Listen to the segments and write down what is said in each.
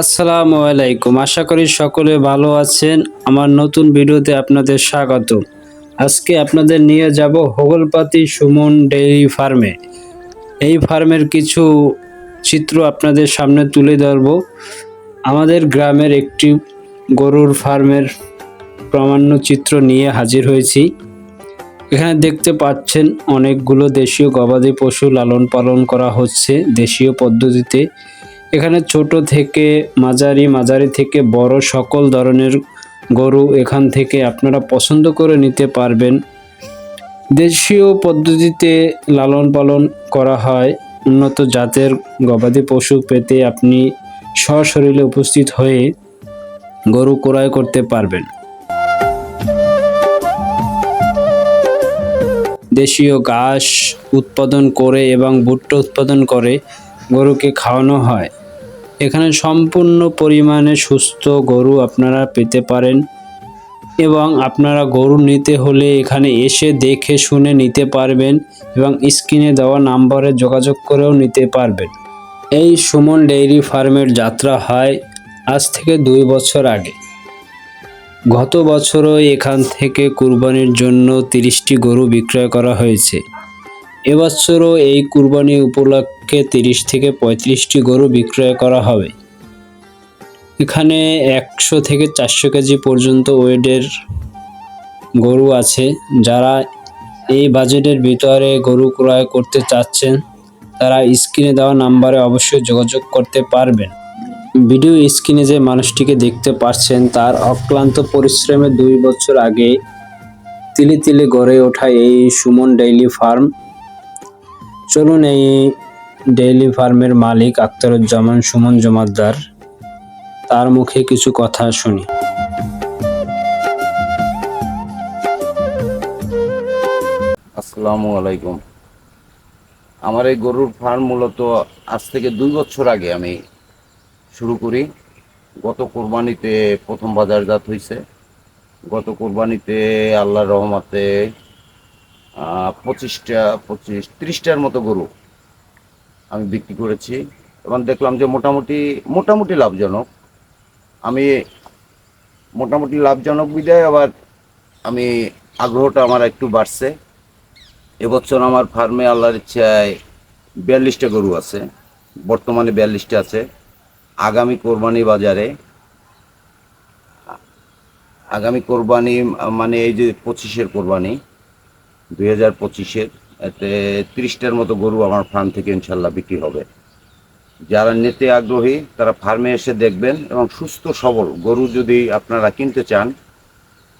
আসসালামু আলাইকুম। আশা করি সকলে ভালো আছেন। আমার নতুন ভিডিওতে আপনাদের স্বাগত। আজকে আপনাদের নিয়ে যাব হোগলপাতি সুমন ডেইরি ফার্মে। এই ফার্মের কিছু চিত্র আপনাদের সামনে তুলে ধরব। আমাদের গ্রামের একটি গরুর ফার্মের প্রামাণ্য চিত্র নিয়ে হাজির হয়েছি। এখানে দেখতে পাচ্ছেন, অনেকগুলো দেশীয় গবাদি পশু লালন পালন করা হচ্ছে দেশীয় পদ্ধতিতে। এখানে ছোট থেকে মাঝারি মাঝারি থেকে বড় সকল ধরনের গরু এখান থেকে আপনারা পছন্দ করে নিতে পারবেন। দেশীয় পদ্ধতিতে লালন পালন করা হয়। উন্নত জাতের গবাদি পশু পেতে আপনি সশরীরে উপস্থিত হয়ে গরু ক্রয় করতে পারবেন। দেশীয় ঘাস উৎপাদন করে এবং ভুট্টা উৎপাদন করে গরুকে খাওয়ানো হয়। এখানে সম্পূর্ণ পরিমাণে সুস্থ গরু আপনারা পেতে পারেন এবং আপনারা গরু নিতে হলে এখানে এসে দেখে শুনে নিতে পারবেন এবং স্ক্রিনে দেওয়া নাম্বারে যোগাযোগ করেও নিতে পারবেন। এই সুমন ডেইরি ফার্মের যাত্রা হয় আজ থেকে দুই বছর আগে। গত বছরও এখান থেকে কুরবানির জন্য তিরিশটি গরু বিক্রয় করা হয়েছে। এবছরও এই কুরবানি উপলক্ষে তিরিশ থেকে পঁয়ত্রিশটি গরু বিক্রয় করা হবে। এখানে একশো থেকে চারশো কেজি পর্যন্ত ওয়েটের গরু আছে। যারা এই বাজেটের ভিতরে গরু ক্রয় করতে চাচ্ছেন, তারা স্ক্রিনে দেওয়া নাম্বারে অবশ্যই যোগাযোগ করতে পারবেন। ভিডিও স্ক্রিনে যে মানুষটিকে দেখতে পাচ্ছেন, তার অক্লান্ত পরিশ্রমে দুই বছর আগে তিলে তিলে গড়ে ওঠা এই সুমন ডেইলি ফার্ম চলুন এই ডেইলি ফার্মের মালিক আখতারুজ্জামান সুমন জমাদ্দার, তার মুখে কিছু কথা শুনি। আসসালামু আলাইকুম। আমার এই গরুর ফার্ম মূলত আজ থেকে দুই বছর আগে আমি শুরু করি। গত কোরবানিতে প্রথম বাজারজাত হয়েছে গত কোরবানিতে আল্লাহর রহমতে পঁচিশটা, পঁচিশ, ত্রিশটার মতো গরু আমি বিক্রি করেছি এবং দেখলাম যে মোটামুটি মোটামুটি লাভজনক। আমি মোটামুটি লাভজনক বিদায়, আবার আমি আগ্রহটা আমার একটু বাড়ছে। এবছর আমার ফার্মে আল্লাহর ইচ্ছায় বিয়াল্লিশটা গরু আছে, বর্তমানে বিয়াল্লিশটা আছে। আগামী কোরবানি বাজারে, আগামী কোরবানি মানে এই যে পঁচিশের কোরবানি দুই হাজার এতে তিরিশটার মতো গরু আমার ফার্ম থেকে ইনশাল্লাহ বিক্রি হবে। যারা নিতে আগ্রহী, তারা ফার্মে এসে দেখবেন এবং সুস্থ, সবল গরু যদি আপনারা কিনতে চান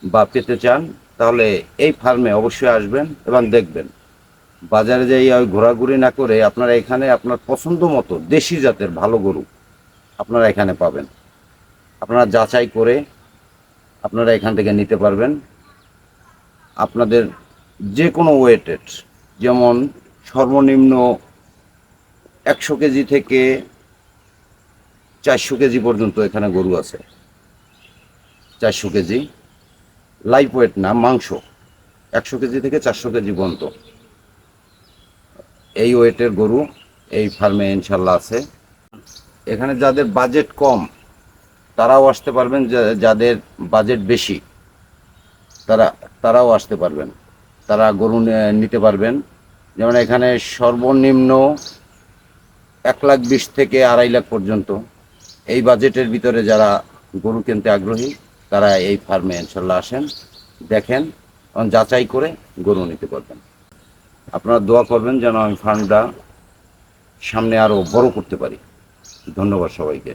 বা পেতে চান, তাহলে এই ফার্মে অবশ্যই আসবেন এবং দেখবেন। বাজারে যাই ওই ঘোরাঘুরি না করে আপনারা এখানে আপনার পছন্দ মতো দেশি জাতের ভালো গরু আপনারা এখানে পাবেন। আপনারা যাচাই করে আপনারা এখান থেকে নিতে পারবেন। আপনাদের যে কোনো ওয়েটের যেমন সর্বনিম্ন একশো কেজি থেকে চারশো কেজি পর্যন্ত এখানে গরু আছে। চারশো কেজি লাইফ ওয়েট না, মাংস। একশো কেজি থেকে চারশো কেজি পর্যন্ত। এই ওয়েটের গরু এই ফার্মে ইনশাল্লাহ আছে। এখানে যাদের বাজেট কম, তারাও আসতে পারবেন। যাদের বাজেট বেশি, তারা, তারাও আসতে পারবেন। তারা গরু নিতে পারবেন। যেমন এখানে সর্বনিম্ন এক লাখ বিশ থেকে আড়াই লাখ পর্যন্ত। এই বাজেটের ভিতরে যারা গরু কিনতে আগ্রহী, তারা এই ফার্মে ইনশাল্লাহ আসেন, দেখেন, এবং যাচাই করে গরু নিতে পারবেন। আপনারা দোয়া করবেন যেন আমি ফার্মটা সামনে আরও বড় করতে পারি। ধন্যবাদ সবাইকে।